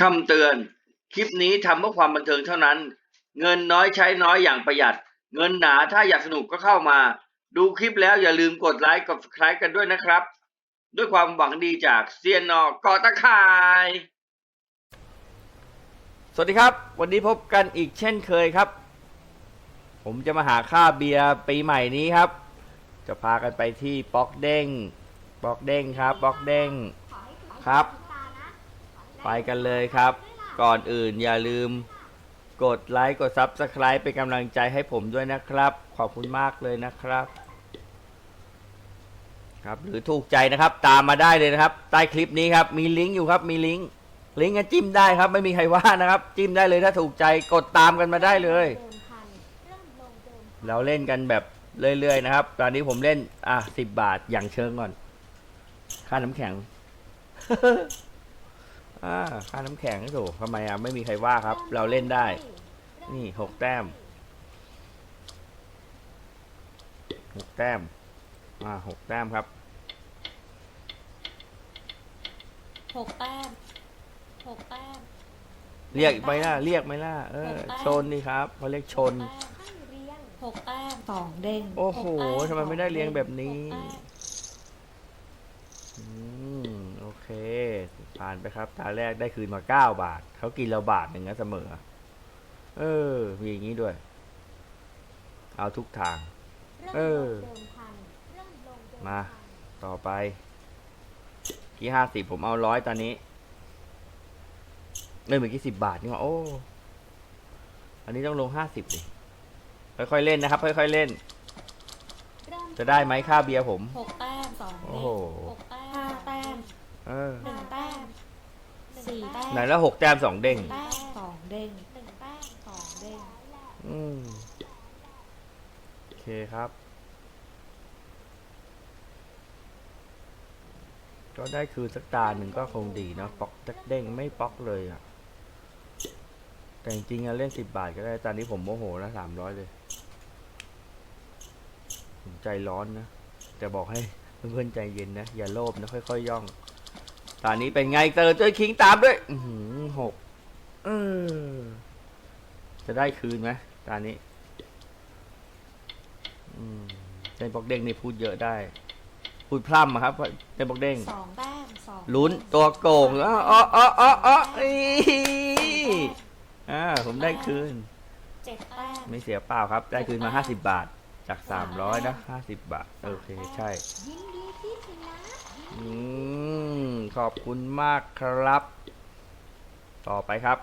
คำเตือน คลิปนี้ทำเพื่อความบันเทิงเท่านั้น เงินน้อยใช้น้อยอย่างประหยัด เงินหนาถ้าอยากสนุกก็เข้ามา ดูคลิปแล้วอย่าลืมกดไลค์กด subscribe กันด้วยนะครับ ด้วยความหวังดีจากเซียนนอกอตะคาย สวัสดีครับ วันนี้พบกันอีกเช่นเคยครับ ผมจะมาหาค่าเบียร์ปีใหม่นี้ครับ จะพากันไปที่ป๊อกเด้งป๊อกเด้งครับป๊อกเด้งครับ ไปกันเลยครับ ก่อนอื่นอย่าลืม กดไลค์กด Subscribe เป็นกำลังใจให้ผมด้วยนะครับ ขอบคุณมากเลยนะครับ ครับหรือถูกใจนะครับ ตามมาได้เลยนะครับ ใต้คลิปนี้ครับ มีลิงก์อยู่ครับ มีลิงก์ลิงก์ก็จิ้มได้ครับ ไม่มีใครว่านะครับ จิ้มได้เลยถ้าถูกใจกดตามกันมาได้เลย เราเล่นกันแบบเรื่อยๆนะครับ ตอนนี้ผมเล่น อะสิบบาทอย่างเชิงก่อน ค่าน้ำแข็ง อ่าค่าน้ำแข็งโถทำไมอะไม่มีใครว่าครับ เราเล่นได้ นี่หกแต้มหกแต้มอ่าหกแต้มครับหกแต้มหกแต้มเรียกไหมล่ะเรียกไหมล่ะเออหกแต้มชนนี่ครับเขาเรียกชนหกแต้มสองเด้งโอ้โหกแต้ทำไมไม่ได้เรียงแบบนี้ หกแต้ม อืม โอเค ผ่านไปครับ ตาแรกได้คืนมาเก้าบาท เขากินเราบาทหนึ่งนะเสมอ เออ มีอย่างนี้ด้วย เอาทุกทาง เออ มา ต่อไป กี่ห้าสิบผมเอาร้อยตอนนี้เอ้ยเมื่อกี้สิบบาทนี่หว่าโอ้ อันนี้ต้องลงห้าสิบดิค่อยๆเล่นนะครับ ค่อยๆเล่น จะได้ไหมค่าเบียร์ผมหกแต้มสองโอ้เด้งโหหกแต้มห้าแต้มเออหนึ่งแต้ม สี่แต้มไหนแล้วหกแต้มสองเด้งแต้มสองเด้งหนึ่งแต้มสองเด้งอืมโอเคครับ ก็ได้คืนสักตาหนึ่งก็คงดีเนอะป๊อกจักเด้งไม่ป๊อกเลยอะแต่จริงๆอะเล่นสิบบาทก็ได้ตอนนี้ผมโมโหนะสามร้อยเลย ผมใจร้อนนะ แต่บอกให้เพื่อนๆใจเย็นนะ อย่าโลภนะค่อยๆย่อง ตอนนี้เป็นไงเตอร์เจอคิงตามด้วยอือหือหกเออจะได้คืนไหมตอนนี้อืมเต้นบอกเด้งนี่พูดเยอะได้ พูดพร่ำอะครับเต้นบอกเด้งสองแต้มสองลุ้นตัวโกงอ๋ออ๋ออ๋ออ๋ออ๋ออีอ่าผมได้คืนเจ็ดแต้มไม่เสียเปล่าครับ ได้คืนมาห้าสิบบาทจากสามร้อยนะห้าสิบบาท โอเค ใช่อืม ขอบคุณมากครับ ต่อไปครับ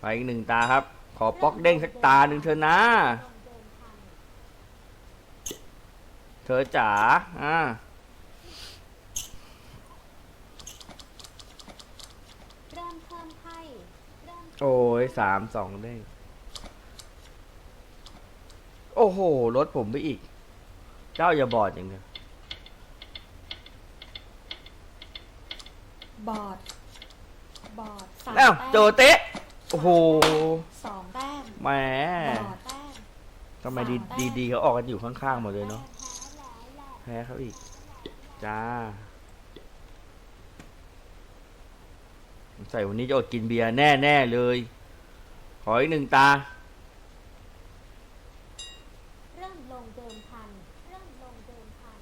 ไปอีกหนึ่งตาครับ ขอป๊อกเด้งสักตาหนึ่งเธอะนะ เธอจ๋าอ่าเริ่มเพิ่มไพ่เริ่มโอ้ยสามสองเด้ง โอ้โห รถผมไปอีก เจ้าอย่าบอดอย่างเดียวบอร์ดบอร์ดสามอ้าวแต้มโจเตะ โอ้โห สองแต้มแหมบอร์ดแต้มทำไมดีดีดีเขาออกกันอยู่ข้างๆหมดเลยเนาะ แพ้เขาอีก จ้า ใส่วันนี้จะอดกินเบียร์แน่ ๆ เลย ขออีกหนึ่งตา เริ่มลงเดิมพัน เริ่มลงเดิมพัน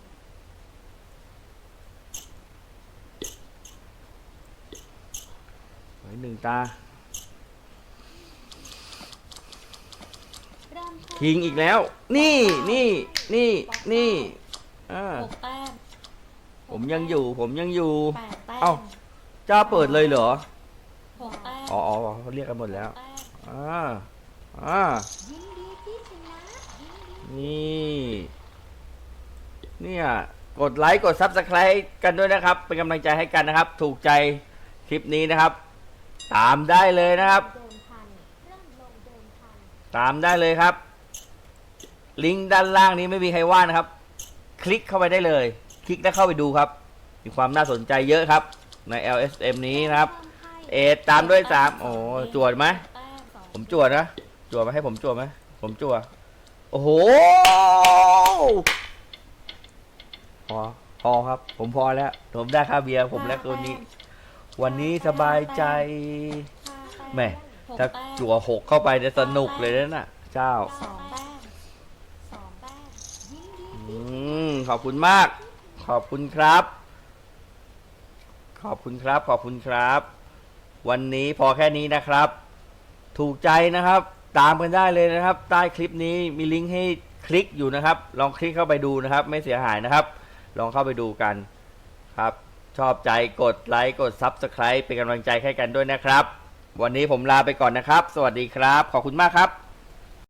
ขออีกหนึ่งตา เริ่มเพิ่มคิงอีกแล้ว นี่นี่นี่นี่อ่าหกแต้มผมยังอยู่ ผมยังอยู่ แปดแต้มเอ้าเจ้าเปิดเลยเหรอ หกแต้มอ๋ออ๋อเขาเรียกกันหมดแล้วแต้มอ่า อ่า ยินดีที่ชนะยินดีนี่ เนี่ย กดไลค์ กด Subscribe กันด้วยนะครับ เป็นกำลังใจให้กันนะครับ ถูกใจคลิปนี้นะครับ ตามได้เลยนะครับ ตามได้เลยครับ ลิงก์ด้านล่างนี้ไม่มีใครว่านะครับ คลิกเข้าไปได้เลย คลิกแล้วเข้าไปดูครับ มีความน่าสนใจเยอะครับ ใน LSM นี้นะครับ เอดตามด้วยสามโอ้จวดไหมผมจวดนะจวดมาให้ผมจวดไหมผมจวดโอ้โหพอพอครับ ผมพอแล้วผมได้ค่าเบียร์ผมและคนนี้ วันนี้สบายใจแหม่หกถ้าแต้มจั่วหกเข้าไปจะสนุกเลยนะน่ะ เจ้า สองแต้มสองแต้มยินดี อืมขอบคุณมาก ขอบคุณครับ ขอบคุณครับ ขอบคุณครับ วันนี้พอแค่นี้นะครับ ถูกใจนะครับ ตามกันได้เลยนะครับ ใต้คลิปนี้มีลิงก์ให้คลิกอยู่นะครับ ลองคลิกเข้าไปดูนะครับ ไม่เสียหายนะครับ ลองเข้าไปดูกันครับ ชอบใจกดไลค์กด Subscribe เป็นกำลังใจให้กันด้วยนะครับ วันนี้ผมลาไปก่อนนะครับ สวัสดีครับ ขอบคุณมากครับ